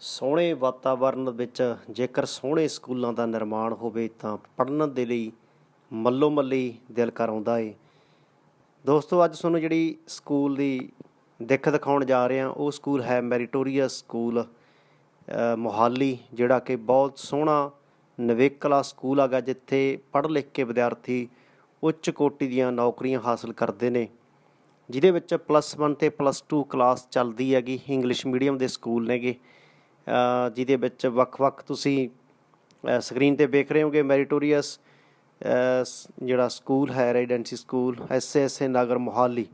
ਸੋਹਣੇ ਵਾਤਾਵਰਣ ਵਿੱਚ ਜੇਕਰ ਸੋਹਣੇ ਸਕੂਲਾਂ ਦਾ ਨਿਰਮਾਣ ਹੋਵੇ ਤਾਂ ਪੜ੍ਹਨ ਦੇ ਲਈ ਮੱਲੋ ਮੱਲੀ ਦਿਲ ਕਰ ਆਉਂਦਾ ਏ। ਦੋਸਤੋ, ਅੱਜ ਤੁਹਾਨੂੰ ਜਿਹੜੀ ਸਕੂਲ ਦੀ ਦਿੱਖ ਦਿਖਾਉਣ ਜਾ ਰਹੇ ਹਾਂ, ਉਹ ਸਕੂਲ ਹੈ ਮੈਰੀਟੋਰੀਅਸ ਸਕੂਲ ਮੋਹਾਲੀ, ਜਿਹੜਾ ਕਿ ਬਹੁਤ ਸੋਹਣਾ ਨਿਵੇਕਲਾ ਸਕੂਲ ਹੈਗਾ, ਜਿੱਥੇ ਪੜ੍ਹ ਲਿਖ ਕੇ ਵਿਦਿਆਰਥੀ ਉੱਚ ਕੋਟੀ ਦੀਆਂ ਨੌਕਰੀਆਂ ਹਾਸਲ ਕਰਦੇ ਨੇ, ਜਿਹਦੇ ਵਿੱਚ ਪਲੱਸ 1 ਤੇ ਪਲੱਸ 2 ਕਲਾਸ ਚੱਲਦੀ ਹੈਗੀ ਇੰਗਲਿਸ਼ ਮੀਡੀਅਮ ਦੇ ਸਕੂਲ ਨੇਗੇ। ਜਿਹਦੇ ਵਿੱਚ ਵੱਖ-ਵੱਖ ਤੁਸੀਂ ਸਕਰੀਨ ਤੇ ਵੇਖ ਰਹੇ ਹੋਗੇ ਮੈਰੀਟੋਰੀਅਸ ਜਿਹੜਾ ਸਕੂਲ ਹੈ residency school SSA Nagar Mohali.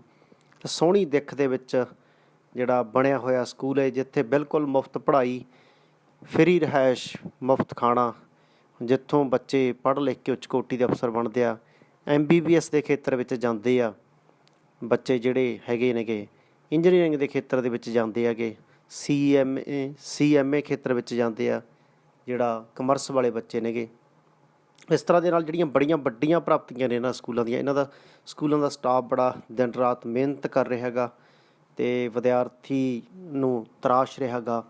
ਸੋਹਣੀ ਦਿੱਖ ਦੇ ਵਿੱਚ ਜਿਹੜਾ ਬਣਿਆ ਹੋਇਆ ਸਕੂਲ ਹੈ, ਜਿੱਥੇ ਬਿਲਕੁਲ ਮੁਫਤ ਪੜ੍ਹਾਈ ਫ੍ਰੀ ਰਿਹਾਇਸ਼, ਮੁਫਤ ਖਾਣਾ, ਜਿੱਥੋਂ ਬੱਚੇ ਪੜ੍ਹ ਲਿਖ ਕੇ ਉੱਚ ਕੋਟੀ ਦੇ ਅਫਸਰ ਬਣਦੇ ਆ ਐਮਬੀਬੀਐਸ ਦੇ ਖੇਤਰ ਵਿੱਚ ਜਾਂਦੇ ਆ, ਬੱਚੇ ਜਿਹੜੇ ਹੈਗੇ ਨੇਗੇ ਇੰਜੀਨੀਅਰਿੰਗ ਦੇ ਖੇਤਰ ਦੇ ਵਿੱਚ ਜਾਂਦੇ ਹੈਗੇ। ਸੀਐਮਏ ਸੀਐਮਏ ਖੇਤਰ ਵਿੱਚ ਜਾਂਦੇ ਆ, ਜਿਹੜਾ ਕਮਰਸ ਵਾਲੇ ਬੱਚੇ ਨੇਗੇ। ਇਸ ਤਰ੍ਹਾਂ ਦੇ ਨਾਲ ਜਿਹੜੀਆਂ ਬੜੀਆਂ ਵੱਡੀਆਂ ਪ੍ਰਾਪਤੀਆਂ ਨੇ ਇਹਨਾਂ ਸਕੂਲਾਂ ਦੀਆਂ, ਇਹਨਾਂ ਦਾ ਸਕੂਲਾਂ ਦਾ ਸਟਾਫ ਬੜਾ ਦਿਨ ਰਾਤ ਮਿਹਨਤ ਕਰ ਰਿਹਾ ਹੈਗਾ ਤੇ ਵਿਦਿਆਰਥੀ ਨੂੰ ਤਰਾਸ਼ ਰਿਹਾ ਹੈਗਾ।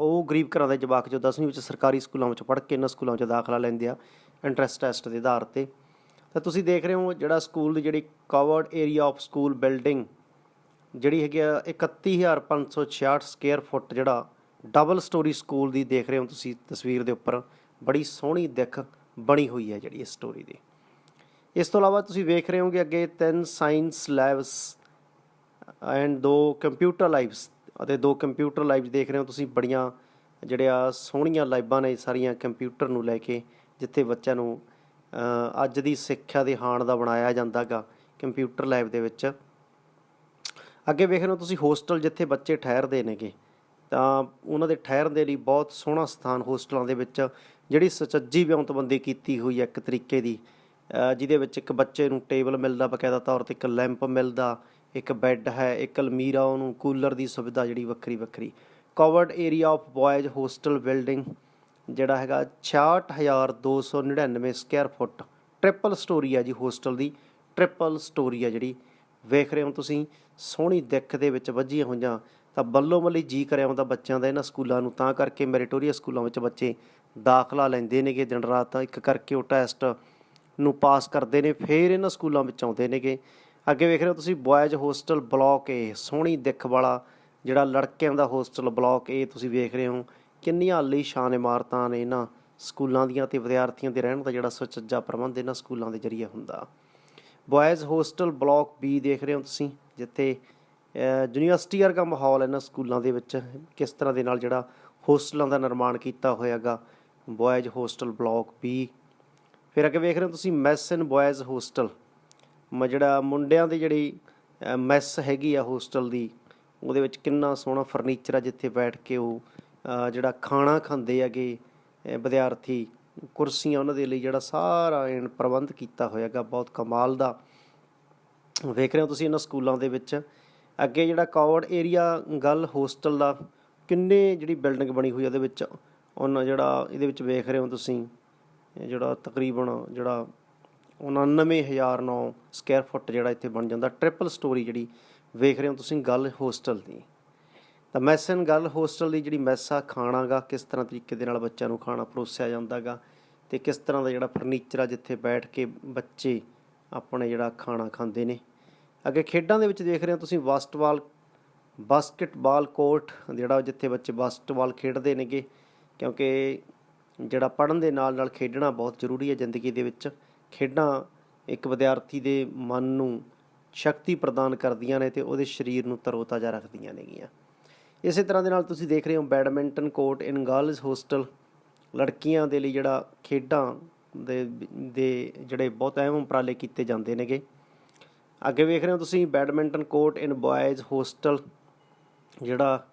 ਉਹ ਗਰੀਬ ਘਰਾਂ ਦੇ ਜਵਾਕ ਜੋ 10ਵੀਂ ਵਿੱਚ ਸਰਕਾਰੀ ਸਕੂਲਾਂ ਵਿੱਚ ਪੜ੍ਹ ਕੇ ਇਹਨਾਂ ਸਕੂਲਾਂ ਵਿੱਚ ਦਾਖਲਾ ਲੈਂਦੇ ਆ, ਇੰਟਰੈਸਟ ਟੈਸਟ ਦੇ ਆਧਾਰ ਤੇ। ਤਾਂ ਤੁਸੀਂ ਦੇਖ ਰਹੇ ਹੋ ਜਿਹੜਾ ਸਕੂਲ ਦੀ ਜਿਹੜੀ covered area of school building ਜਿਹੜੀ ਹੈਗੀ ਆ 31566 ਸਕੁਅਰ ਫੁੱਟ ਜਿਹੜਾ ਡਬਲ ਸਟੋਰੀ ਸਕੂਲ ਦੀ ਦੇਖ ਰਹੇ ਹੋ ਤੁਸੀਂ ਤਸਵੀਰ ਦੇ ਉੱਪਰ, ਬੜੀ ਸੋਹਣੀ ਦਿੱਖ ਬਣੀ ਹੋਈ ਹੈ ਜਿਹੜੀ ਇਸ ਸਟੋਰੀ ਦੀ। ਇਸ ਤੋਂ ਇਲਾਵਾ ਤੁਸੀਂ ਵੇਖ ਰਹੇ ਹੋਗੇ ਅੱਗੇ ਤਿੰਨ ਸਾਇੰਸ ਲੈਬਸ ਐਂਡ ਦੋ ਕੰਪਿਊਟਰ ਲਾਈਬਸ ਅਤੇ ਦੋ ਕੰਪਿਊਟਰ ਲਾਈਬਸ ਦੇਖ ਰਹੇ ਹੋ ਤੁਸੀਂ, ਬੜੀਆਂ ਜਿਹੜੀਆਂ ਸੋਹਣੀਆਂ ਲਾਈਬਾਂ ਨੇ ਸਾਰੀਆਂ ਕੰਪਿਊਟਰ ਨੂੰ ਲੈ ਕੇ, ਜਿੱਥੇ ਬੱਚਿਆਂ ਨੂੰ ਅੱਜ ਦੀ ਸਿੱਖਿਆ ਦੇ ਹਾਣ ਦਾ ਬਣਾਇਆ ਜਾਂਦਾਗਾ ਕੰਪਿਊਟਰ ਲੈਬ ਦੇ ਵਿੱਚ। ਅੱਗੇ ਵੇਖ ਰਹੇ ਹੋ ਤੁਸੀਂ ਹੋਸਟਲ ਜਿੱਥੇ ਬੱਚੇ ਠਹਿਰਦੇ ਨੇਗੇ, ਤਾਂ ਉਹਨਾਂ ਦੇ ਠਹਿਰਨ ਦੇ ਲਈ ਬਹੁਤ ਸੋਹਣਾ ਸਥਾਨ ਹੋਸਟਲਾਂ ਦੇ ਵਿੱਚ, ਜਿਹੜੀ ਸੁਚੱਜੀ ਵਿਉਂਤਬੰਦੀ ਕੀਤੀ ਹੋਈ ਹੈ ਇੱਕ ਤਰੀਕੇ ਦੀ ਜਿਹਦੇ ਵਿੱਚ ਇੱਕ ਬੱਚੇ ਨੂੰ ਟੇਬਲ ਮਿਲਦਾ ਬਕਾਇਦਾ ਤੌਰ ਤੇ, ਇੱਕ ਲੈਂਪ ਮਿਲਦਾ, ਇੱਕ ਬੈੱਡ ਹੈ, ਇੱਕ ਅਲਮੀਰਾ, ਉਹਨੂੰ ਕੂਲਰ ਦੀ ਸੁਵਿਧਾ ਜਿਹੜੀ ਵੱਖਰੀ ਵੱਖਰੀ। Covered area of boys hostel building, ਜਿਹੜਾ ਹੈਗਾ 68299 ਸਕੁਅਰ ਫੁੱਟ, ਟ੍ਰਿਪਲ ਸਟੋਰੀ ਹੈ ਜੀ ਹੋਸਟਲ ਦੀ, ਟ੍ਰਿਪਲ ਸਟੋਰੀ ਹੈ ਜਿਹੜੀ। ਵੇਖ ਰਹੇ ਹੋ ਤੁਸੀਂ ਸੋਹਣੀ ਦਿੱਖ ਦੇ ਵਿੱਚ ਵੱਜੀਆਂ ਹੋਈਆਂ, ਤਾਂ ਬੱਲੋ ਬੱਲੀ ਜੀ ਕਰਿਆ ਹੁੰਦਾ ਬੱਚਿਆਂ ਦਾ ਇਹਨਾਂ ਸਕੂਲਾਂ ਨੂੰ, ਤਾਂ ਕਰਕੇ ਮੈਰੀਟੋਰੀਅਸ ਸਕੂਲਾਂ ਵਿੱਚ ਬੱਚੇ ਦਾਖਲਾ ਲੈਂਦੇ ਨੇਗੇ ਦਿਨ ਰਾਤ ਤਾਂ ਇੱਕ ਕਰਕੇ ਉਹ ਟੈਸਟ ਨੂੰ ਪਾਸ ਕਰਦੇ ਨੇ, ਫਿਰ ਇਹਨਾਂ ਸਕੂਲਾਂ ਵਿੱਚ ਆਉਂਦੇ ਨੇਗੇ। ਅੱਗੇ ਵੇਖ ਰਹੇ ਹੋ ਤੁਸੀਂ ਬॉयਜ਼ ਹੋਸਟਲ ਬਲਾਕ ਏ, ਸੋਹਣੀ ਦਿੱਖ ਵਾਲਾ ਜਿਹੜਾ ਲੜਕਿਆਂ ਦਾ ਹੋਸਟਲ ਬਲਾਕ ਏ, ਤੁਸੀਂ ਵੇਖ ਰਹੇ ਹੋ, ਕਿੰਨੀਆਂ ਆਲੀਸ਼ਾਨ ਇਮਾਰਤਾਂ ਨੇ ਇਹਨਾਂ ਸਕੂਲਾਂ ਦੀਆਂ ਤੇ ਵਿਦਿਆਰਥੀਆਂ ਦੇ ਰਹਿਣ ਦਾ ਜਿਹੜਾ ਸੁਚੱਜਾ ਪ੍ਰਬੰਧ ਇਹਨਾਂ ਸਕੂਲਾਂ ਦੇ ਜ਼ਰੀਏ ਹੁੰਦਾ। ਬॉयਜ਼ ਹੋਸਟਲ ਬਲਾਕ ਬੀ ਦੇਖ ਰਹੇ ਹੋ ਤੁਸੀਂ ਜਿੱਥੇ ਯੂਨੀਵਰਸਿਟੀ ਵਰਗਾ ਮਾਹੌਲ ਇਹਨਾਂ ਸਕੂਲਾਂ ਦੇ ਵਿੱਚ। ਕਿਸ ਤਰ੍ਹਾਂ ਦੇ ਨਾਲ ਜਿਹੜਾ ਹੋਸਟਲਾਂ ਦਾ ਨਿਰਮਾਣ ਕੀਤਾ ਹੋਇਆਗਾ ਬॉयਜ਼ ਹੋਸਟਲ ਬਲਾਕ ਬੀ ਫਿਰ ਅੱਗੇ ਵੇਖ ਰਹੇ ਹੋ ਤੁਸੀਂ ਮੈਸ ਇਨ ਬॉयਜ਼ ਹੋਸਟਲ। ਮ, ਜਿਹੜਾ ਮੁੰਡਿਆਂ ਦੀ ਜਿਹੜੀ ਮੈਸ ਹੈਗੀ ਆ ਹੋਸਟਲ ਦੀ, ਉਹਦੇ ਵਿੱਚ ਕਿੰਨਾ ਸੋਹਣਾ ਫਰਨੀਚਰ ਆ ਜਿੱਥੇ ਬੈਠ ਕੇ ਉਹ ਜਿਹੜਾ ਖਾਣਾ ਖਾਂਦੇ ਹੈਗੇ ਵਿਦਿਆਰਥੀ, ਕੁਰਸੀਆਂ ਉਹਨਾਂ ਦੇ ਲਈ ਜਿਹੜਾ ਸਾਰਾ ਪ੍ਰਬੰਧ ਕੀਤਾ ਹੋਇਆਗਾ, ਬਹੁਤ ਕਮਾਲ ਦਾ। ਵੇਖ ਰਹੇ ਹੋ ਤੁਸੀਂ ਇਹਨਾਂ ਸਕੂਲਾਂ ਦੇ ਵਿੱਚ। ਅੱਗੇ ਜਿਹੜਾ ਕਵਰਡ ਏਰੀਆ ਗੱਲ ਹੋਸਟਲ ਦਾ, ਕਿੰਨੇ ਜਿਹੜੀ ਬਿਲਡਿੰਗ ਬਣੀ ਹੋਈ ਉਹਦੇ ਵਿੱਚ, ਉਹਨਾਂ ਜਿਹੜਾ ਇਹਦੇ ਵਿੱਚ ਵੇਖ ਰਹੇ ਹੋ ਤੁਸੀਂ ਜਿਹੜਾ ਤਕਰੀਬਨ ਜਿਹੜਾ 99009 ਸਕੁਅਰ ਫੁੱਟ ਜਿਹੜਾ ਇੱਥੇ ਬਣ ਜਾਂਦਾ ਟ੍ਰਿਪਲ ਸਟੋਰੀ ਜਿਹੜੀ ਵੇਖ ਰਹੇ ਹੋ ਤੁਸੀਂ ਗੱਲ ਹੋਸਟਲ ਦੀ। ਤਾਂ ਮੈਸਨ ਗੱਲ ਹੋਸਟਲ ਦੀ ਜਿਹੜੀ ਮੈਸਾ ਆ ਖਾਣਾ ਗਾ ਕਿਸ ਤਰ੍ਹਾਂ ਤਰੀਕੇ ਦੇ ਨਾਲ ਬੱਚਿਆਂ ਨੂੰ ਖਾਣਾ ਪਰੋਸਿਆ ਜਾਂਦਾਗਾ ਤੇ ਕਿਸ ਤਰ੍ਹਾਂ ਦਾ ਜਿਹੜਾ ਫਰਨੀਚਰ ਆ ਜਿੱਥੇ ਬੈਠ ਕੇ ਬੱਚੇ ਆਪਣੇ ਜਿਹੜਾ ਖਾਣਾ ਖਾਂਦੇ ਨੇ। ਅੱਗੇ ਖੇਡਾਂ ਦੇ ਵਿੱਚ ਦੇਖ ਰਹੇ ਹੋ ਤੁਸੀਂ ਬਾਸਕਟਬਾਲ ਬਾਸਕਟਬਾਲ ਕੋਰਟ, ਜਿਹੜਾ ਜਿੱਥੇ ਬੱਚੇ ਬਾਸਕਟਬਾਲ ਖੇਡਦੇ ਨੇਗੇ। ਕਿਉਂਕਿ ਜਿਹੜਾ ਪੜ੍ਹਨ ਦੇ ਨਾਲ ਨਾਲ ਖੇਡਣਾ ਬਹੁਤ ਜ਼ਰੂਰੀ ਹੈ ਜ਼ਿੰਦਗੀ ਦੇ ਵਿੱਚ। ਖੇਡਾਂ ਇੱਕ ਵਿਦਿਆਰਥੀ ਦੇ ਮਨ ਨੂੰ ਸ਼ਕਤੀ ਪ੍ਰਦਾਨ ਕਰਦੀਆਂ ਨੇ ਤੇ ਉਹਦੇ ਸਰੀਰ ਨੂੰ ਤਰੋਤਾਜ਼ਾ ਰੱਖਦੀਆਂ ਨੇਗੀਆਂ। ਇਸੇ ਤਰ੍ਹਾਂ ਦੇ ਨਾਲ ਤੁਸੀਂ ਦੇਖ ਰਹੇ ਹੋ badminton court, in girls hostel. ਲੜਕੀਆਂ ਦੇ ਲਈ ਜਿਹੜਾ ਖੇਡਾਂ ਦੇ ਦੇ ਜਿਹੜੇ ਬਹੁਤ ਅਹਿਮ ਉਪਰਾਲੇ ਕੀਤੇ ਜਾਂਦੇ ਨੇਗੇ। ਅੱਗੇ ਵੇਖ ਰਹੇ ਹੋ ਤੁਸੀਂ badminton court in boys hostel, ਜਿਹੜਾ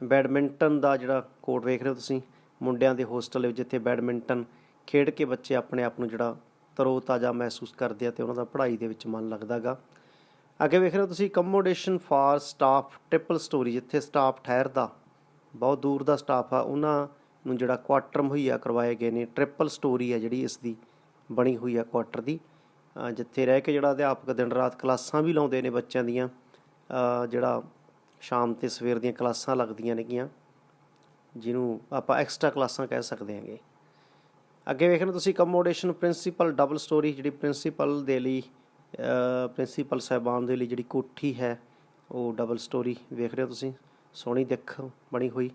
ਬੈਡਮਿੰਟਨ ਦਾ ਜਿਹੜਾ ਕੋਰਟ ਵੇਖ ਰਹੇ ਹੋ ਤੁਸੀਂ, ਮੁੰਡਿਆਂ ਦੇ ਹੋਸਟਲ ਵਿੱਚ ਜਿੱਥੇ ਬੈਡਮਿੰਟਨ ਖੇਡ ਕੇ ਬੱਚੇ ਆਪਣੇ ਆਪ ਨੂੰ ਜਿਹੜਾ ਤਰੋ ਤਾਜ਼ਾ ਮਹਿਸੂਸ ਕਰਦੇ ਆ ਤੇ ਉਹਨਾਂ ਦਾ ਪੜ੍ਹਾਈ ਦੇ ਵਿੱਚ ਮਨ ਲੱਗਦਾਗਾ। ਅੱਗੇ ਵੇਖ ਰਹੇ ਹੋ ਤੁਸੀਂ accommodation for staff triple storey ਜਿੱਥੇ ਸਟਾਫ ਠਹਿਰਦਾ, ਬਹੁਤ ਦੂਰ ਦਾ ਸਟਾਫ ਆ, ਉਹਨਾਂ ਨੂੰ ਜਿਹੜਾ ਕੁਆਟਰ ਮੁਹੱਈਆ ਕਰਵਾਏ ਗਏ ਨੇ ਟ੍ਰਿਪਲ ਸਟੋਰੀ ਹੈ ਜਿਹੜੀ ਇਸ ਦੀ ਬਣੀ ਹੋਈ ਆ ਕੁਆਟਰ ਦੀ। ਜਿੱਥੇ ਰਹਿ ਕੇ ਜਿਹੜਾ ਅਧਿਆਪਕ ਦਿਨ ਰਾਤ ਕਲਾਸਾਂ ਵੀ ਲਾਉਂਦੇ ਨੇ ਬੱਚਿਆਂ ਦੀਆਂ ਜਿਹੜਾ ਸ਼ਾਮ ਤੇ ਸਵੇਰ ਦੀਆਂ ਕਲਾਸਾਂ ਲੱਗਦੀਆਂ ਨੇਗੀਆਂ, ਜਿਹਨੂੰ ਆਪਾਂ ਐਕਸਟਰਾ ਕਲਾਸਾਂ ਕਹਿ ਸਕਦੇ ਹਾਂਗੇ। ਅੱਗੇ ਵੇਖਣਾ ਤੁਸੀਂ ਕਮੋਡੇਸ਼ਨ ਪ੍ਰਿੰਸੀਪਲ ਡਬਲ ਸਟੋਰੀ ਜਿਹੜੀ ਪ੍ਰਿੰਸੀਪਲ ਦੇ ਲਈ ਪ੍ਰਿੰਸੀਪਲ ਸਾਹਿਬਾਨ ਦੇ ਲਈ ਜਿਹੜੀ ਕੋਠੀ ਹੈ, ਉਹ ਡਬਲ ਸਟੋਰੀ ਵੇਖ ਰਹੇ ਹੋ ਤੁਸੀਂ, ਸੋਹਣੀ ਦਿੱਖ ਬਣੀ ਹੋਈ।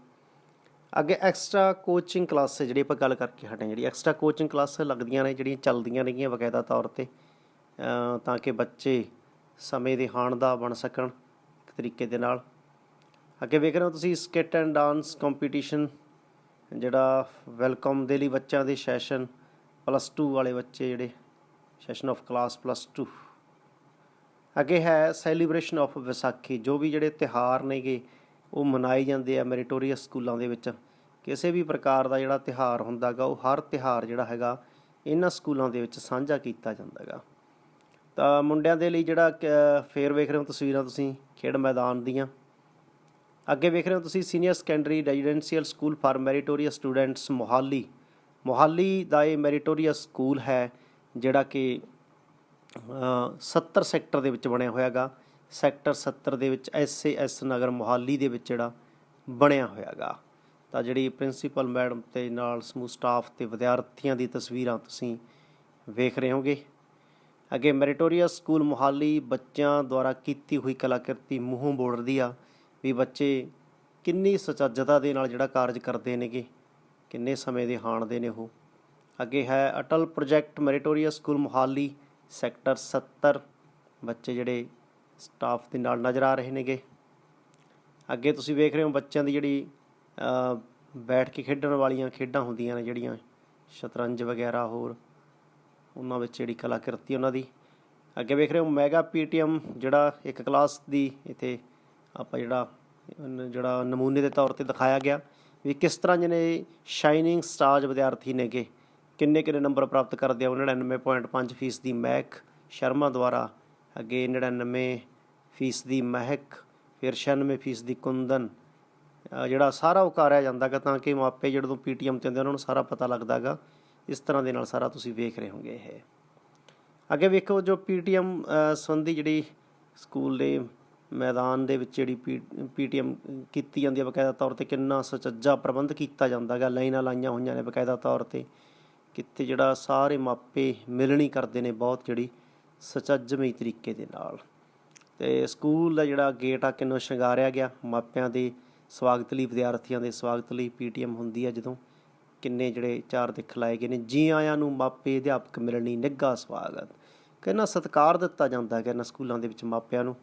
ਅੱਗੇ ਐਕਸਟਰਾ ਕੋਚਿੰਗ ਕਲਾਸ ਜਿਹੜੀ ਆਪਾਂ ਗੱਲ ਕਰਕੇ ਹਟੇ ਜਿਹੜੀ ਐਕਸਟਰਾ ਕੋਚਿੰਗ ਕਲਾਸ ਲੱਗਦੀਆਂ ਨੇ, ਜਿਹੜੀਆਂ ਚੱਲਦੀਆਂ ਨੇਗੀਆਂ ਬਕਾਇਦਾ ਤੌਰ ਤੇ ਤਾਂ ਕਿ ਬੱਚੇ ਸਮੇਂ ਦੇ ਹਾਣ ਦਾ ਬਣ ਸਕਣ ਇੱਕ ਤਰੀਕੇ ਦੇ ਨਾਲ। ਅੱਗੇ ਵੇਖ ਰਹੇ ਹੋ ਤੁਸੀਂ ਸਕਿੱਟ ਐਂਡ ਡਾਂਸ ਕੰਪੀਟੀਸ਼ਨ ਜਿਹੜਾ ਵੈਲਕਮ ਦੇ ਲਈ ਬੱਚਿਆਂ ਦੇ ਸੈਸ਼ਨ ਪਲੱਸ 2 ਵਾਲੇ ਬੱਚੇ ਜਿਹੜੇ ਸੈਸ਼ਨ ਆਫ ਕਲਾਸ ਪਲੱਸ 2 ਅੱਗੇ ਹੈ ਸੈਲੀਬ੍ਰੇਸ਼ਨ ਆਫ ਵਿਸਾਖੀ, ਜੋ ਵੀ ਜਿਹੜੇ ਤਿਹਾਰ ਨੇਗੇ ਉਹ ਮਨਾਏ ਜਾਂਦੇ ਆ ਮੈਰੀਟੋਰੀਅਸ ਸਕੂਲਾਂ ਦੇ ਵਿੱਚ। ਕਿਸੇ ਵੀ ਪ੍ਰਕਾਰ ਦਾ ਜਿਹੜਾ ਤਿਹਾਰ ਹੁੰਦਾਗਾ ਉਹ ਹਰ ਤਿਹਾਰ ਜਿਹੜਾ ਹੈਗਾ ਇਹਨਾਂ ਸਕੂਲਾਂ ਦੇ ਵਿੱਚ ਸਾਂਝਾ ਕੀਤਾ ਜਾਂਦਾਗਾ ਤਾਂ ਮੁੰਡਿਆਂ ਦੇ ਲਈ ਜਿਹੜਾ ਕ- ਫੇਰ ਵੇਖ ਰਹੇ ਹੋ ਤਸਵੀਰਾਂ ਤੁਸੀਂ ਖੇਡ ਮੈਦਾਨ ਦੀਆਂ। ਅੱਗੇ ਵੇਖ ਰਹੇ ਹੋ ਤੁਸੀਂ senior secondary residential school for meritorious students Mohali. Mohali ਦਾ ਇਹ ਮੈਰੀਟੋਰੀਅਸ ਸਕੂਲ ਹੈ ਜਿਹੜਾ ਕਿ ਅ, 70 ਸੈਕਟਰ ਦੇ ਵਿੱਚ ਬਣਿਆ ਹੋਇਆ ਹੋਇਆਗਾ ਸੈਕਟਰ 70 ਦੇ ਵਿੱਚ ਐਸ ਨਗਰ ਮੋਹਾਲੀ ਦੇ ਵਿੱਚ ਜਿਹੜਾ ਬਣਿਆ ਹੋਇਆਗਾ। ਤਾਂ ਜਿਹੜੀ ਪ੍ਰਿੰਸੀਪਲ ਮੈਡਮ ਤੇ ਨਾਲ ਸਮੂਹ ਸਟਾਫ ਤੇ ਵਿਦਿਆਰਥੀਆਂ ਦੀ ਤਸਵੀਰਾਂ ਤੁਸੀਂ ਵੇਖ ਰਹੇ ਹੋਗੇ। ਅੱਗੇ ਮੈਰੀਟੋਰੀਅਸ ਸਕੂਲ ਮੋਹਾਲੀ ਬੱਚਿਆਂ ਦੁਆਰਾ ਕੀਤੀ ਹੋਈ ਕਲਾਕ੍ਰਿਤੀ ਮੂੰਹੋਂ ਬੋਲਦੀ ਆ ਵੀ ਬੱਚੇ ਕਿੰਨੀ ਸੁਚੱਜਤਾ ਦੇ ਨਾਲ ਜਿਹੜਾ ਕਾਰਜ ਕਰਦੇ ਨੇਗੇ, ਕਿੰਨੇ ਸਮੇਂ ਦੇ ਹਾਣ ਦੇ ਨੇ ਉਹ। ਅੱਗੇ ਹੈ Atal project meritorious school Mohali sector 70 ਬੱਚੇ ਜਿਹੜੇ ਸਟਾਫ ਦੇ ਨਾਲ ਨਜ਼ਰ ਆ ਰਹੇ ਨੇਗੇ। ਅੱਗੇ ਤੁਸੀਂ ਵੇਖ ਰਹੇ ਹੋ ਬੱਚਿਆਂ ਦੀ ਜਿਹੜੀ ਬੈਠ ਕੇ ਖੇਡਣ ਵਾਲੀਆਂ ਖੇਡਾਂ ਹੁੰਦੀਆਂ ਨੇ ਜਿਹੜੀਆਂ, ਸ਼ਤਰੰਜ ਵਗੈਰਾ ਹੋਰ, ਉਹਨਾਂ ਵਿੱਚ ਜਿਹੜੀ ਕਲਾਕ੍ਰਿਤੀ ਉਹਨਾਂ ਦੀ। ਅੱਗੇ ਵੇਖ ਰਹੇ ਹੋ ਮੈਗਾ ਪੀਟੀਐਮ ਜਿਹੜਾ ਇੱਕ ਕਲਾਸ ਦੀ ਇੱਥੇ ਆਪਾਂ ਜਿਹੜਾ ਜਿਹੜਾ ਨਮੂਨੇ ਦੇ ਤੌਰ ਤੇ ਦਿਖਾਇਆ ਗਿਆ ਵੀ ਕਿਸ ਤਰ੍ਹਾਂ ਜਿਹਨੇ ਸ਼ਾਈਨਿੰਗ ਸਟਾਰਜ ਵਿਦਿਆਰਥੀ ਨੇਗੇ ਕਿੰਨੇ ਕਿੰਨੇ ਨੰਬਰ ਪ੍ਰਾਪਤ ਕਰਦੇ ਆ 99.5 ਫੀਸ ਦੀ ਮਹਿਕ ਸ਼ਰਮਾ ਦੁਆਰਾ ਅੱਗੇ 99 ਫੀਸ ਦੀ ਮਹਿਕ, ਫਿਰ 96 ਫੀਸਦੀ ਕੁੰਦਨ। ਜਿਹੜਾ ਸਾਰਾ ਉਕਾਰਿਆ ਜਾਂਦਾਗਾ, ਤਾਂ ਕਿ ਮਾਪੇ ਜਿਹੜੇ ਜਦੋਂ ਪੀਟੀਐਮ ਤੇ ਹੁੰਦੇ ਉਹਨਾਂ ਨੂੰ ਸਾਰਾ ਪਤਾ ਲੱਗਦਾਗਾ, ਇਸ ਤਰ੍ਹਾਂ ਦੇ ਨਾਲ ਸਾਰਾ ਤੁਸੀਂ ਵੇਖ ਰਹੇ ਹੋਗੇ ਇਹ। ਅੱਗੇ ਵੇਖੋ ਜੋ ਪੀਟੀਐਮ ਸੰਬੰਧੀ ਜਿਹੜੀ ਸਕੂਲ ਦੇ ਮੈਦਾਨ ਦੇ ਵਿੱਚ ਜਿਹੜੀ ਪੀਟੀਐਮ ਕੀਤੀ ਜਾਂਦੀ ਹੈ ਬਕਾਇਦਾ ਤੌਰ ਤੇ, ਕਿੰਨਾ ਸੁਚੱਜਾ ਪ੍ਰਬੰਧ ਕੀਤਾ ਜਾਂਦਾਗਾ, ਲਾਈਨਾਂ ਲਾਈਆਂ ਹੋਈਆਂ ਨੇ ਬਕਾਇਦਾ ਤੌਰ ਤੇ, ਕਿੱਥੇ ਜਿਹੜਾ ਸਾਰੇ ਮਾਪੇ ਮਿਲਣੀ ਕਰਦੇ ਨੇ ਬਹੁਤ ਜਿਹੜੀ ਸੁਚੱਜਮਈ ਤਰੀਕੇ ਦੇ ਨਾਲ। ਤੇ ਸਕੂਲ ਦਾ ਜਿਹੜਾ ਗੇਟ ਆ ਕਿੰਨੋ ਸ਼ਿੰਗਾਰਿਆ ਗਿਆ। ਮਾਪਿਆਂ ਦੇ ਸਵਾਗਤ ਲਈ, ਵਿਦਿਆਰਥੀਆਂ ਦੇ ਸਵਾਗਤ ਲਈ ਪੀਟੀਐਮ ਹੁੰਦੀ ਆ ਜਦੋਂ ਕਿੰਨੇ ਜਿਹੜੇ ਚਾਰ ਦਿੱਖ ਲਾਏ ਗਏ ਨੇ। ਜੀ ਆਇਆਂ ਨੂੰ ਮਾਪੇ, ਅਧਿਆਪਕ ਮਿਲਣੀ ਨਿੱਘਾ ਸਵਾਗਤ। ਕਿੰਨਾ ਸਤਿਕਾਰ ਦਿੱਤਾ ਜਾਂਦਾ ਹੈ ਇਹਨਾਂ ਸਕੂਲਾਂ ਦੇ ਵਿੱਚ ਮਾਪਿਆਂ ਨੂੰ।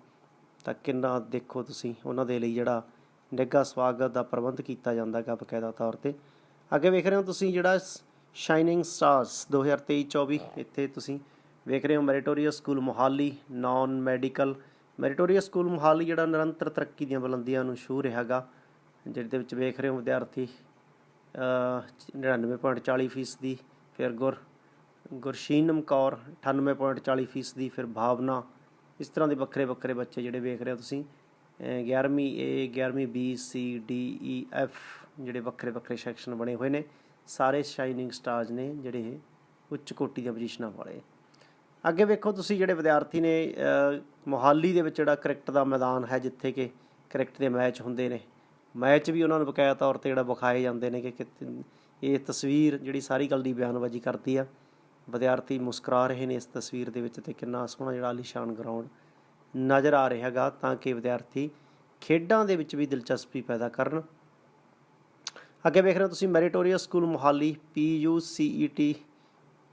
ਤਾਂ ਕਿੰਨਾ ਦੇਖੋ ਤੁਸੀਂ, ਉਹਨਾਂ ਦੇ ਲਈ ਜਿਹੜਾ ਨਿੱਘਾ ਸਵਾਗਤ ਦਾ ਪ੍ਰਬੰਧ ਕੀਤਾ ਜਾਂਦਾ ਹੈਗਾ ਬਕਾਇਦਾ ਤੌਰ ਤੇ। ਅੱਗੇ ਵੇਖ ਰਹੇ ਹੋ ਤੁਸੀਂ ਜਿਹੜਾ ਸ਼ਾਈਨਿੰਗ ਸਟਾਰਸ 2023-24 ਇੱਥੇ ਤੁਸੀਂ ਵੇਖ ਰਹੇ ਹੋ meritorious school Mohali non medical meritorious school Mohali ਜਿਹੜਾ ਨਿਰੰਤਰ ਤਰੱਕੀ ਦੀਆਂ ਬੁਲੰਦੀਆਂ ਨੂੰ ਛੂਹ ਰਿਹਾ ਹੈਗਾ ਜਿਹਦੇ ਵਿੱਚ ਵੇਖ ਰਹੇ ਹੋ ਵਿਦਿਆਰਥੀ ਅ, 99.40 ਫੀਸਦੀ ਫਿਰ ਗੁਰ ਗੁਰਸ਼ੀਨਮ ਕੌਰ 98.40 ਫੀਸਦੀ ਫਿਰ ਭਾਵਨਾ। ਇਸ ਤਰ੍ਹਾਂ ਦੇ ਵੱਖਰੇ ਵੱਖਰੇ ਬੱਚੇ ਜਿਹੜੇ ਵੇਖ ਰਹੇ ਹੋ ਤੁਸੀਂ ਅ, 11ਵੀਂ A 11ਵੀਂ B C D E F ਜਿਹੜੇ ਵੱਖਰੇ ਵੱਖਰੇ ਸੈਕਸ਼ਨ ਬਣੇ ਹੋਏ ਨੇ ਸਾਰੇ ਸ਼ਾਈਨਿੰਗ ਸਟਾਰਸ ਨੇ ਜਿਹੜੇ ਇਹ ਉੱਚ ਕੋਟੀ ਦੀਆਂ ਪੋਜੀਸ਼ਨਾਂ ਵਾਲੇ। ਅੱਗੇ ਵੇਖੋ ਤੁਸੀਂ ਜਿਹੜੇ ਵਿਦਿਆਰਥੀ ਨੇ ਮੋਹਾਲੀ ਦੇ ਵਿੱਚ ਜਿਹੜਾ ਕ੍ਰਿਕਟ ਦਾ ਮੈਦਾਨ ਹੈ, ਜਿੱਥੇ ਕਿ ਕ੍ਰਿਕਟ ਦੇ ਮੈਚ ਹੁੰਦੇ ਨੇ, ਮੈਚ ਵੀ ਉਹਨਾਂ ਨੂੰ ਬਕਾਇਆ ਤੌਰ ਤੇ ਜਿਹੜਾ ਵਿਖਾਏ ਜਾਂਦੇ ਨੇ ਕਿ ਕਿਤ- ਇਹ ਤਸਵੀਰ ਜਿਹੜੀ ਸਾਰੀ ਗੱਲ ਦੀ ਬਿਆਨਬਾਜ਼ੀ ਕਰਦੀ ਆ। ਵਿਦਿਆਰਥੀ ਮੁਸਕਰਾ ਰਹੇ ਨੇ ਇਸ ਤਸਵੀਰ ਦੇ ਵਿੱਚ ਤੇ ਕਿੰਨਾ ਸੋਹਣਾ ਜਿਹੜਾ ਆਲੀਸ਼ਾਨ ਗਰਾਊਂਡ ਨਜ਼ਰ ਆ ਰਿਹਾ ਹੈਗਾ, ਤਾਂ ਕਿ ਵਿਦਿਆਰਥੀ ਖੇਡਾਂ ਦੇ ਵਿੱਚ ਵੀ ਦਿਲਚਸਪੀ ਪੈਦਾ ਕਰਨ। ਅੱਗੇ ਵੇਖ ਰਹੇ ਹੋ ਤੁਸੀਂ ਮੈਰੀਟੋਰੀਅਸ ਸਕੂਲ ਮੁਹਾਲੀ ਟੀ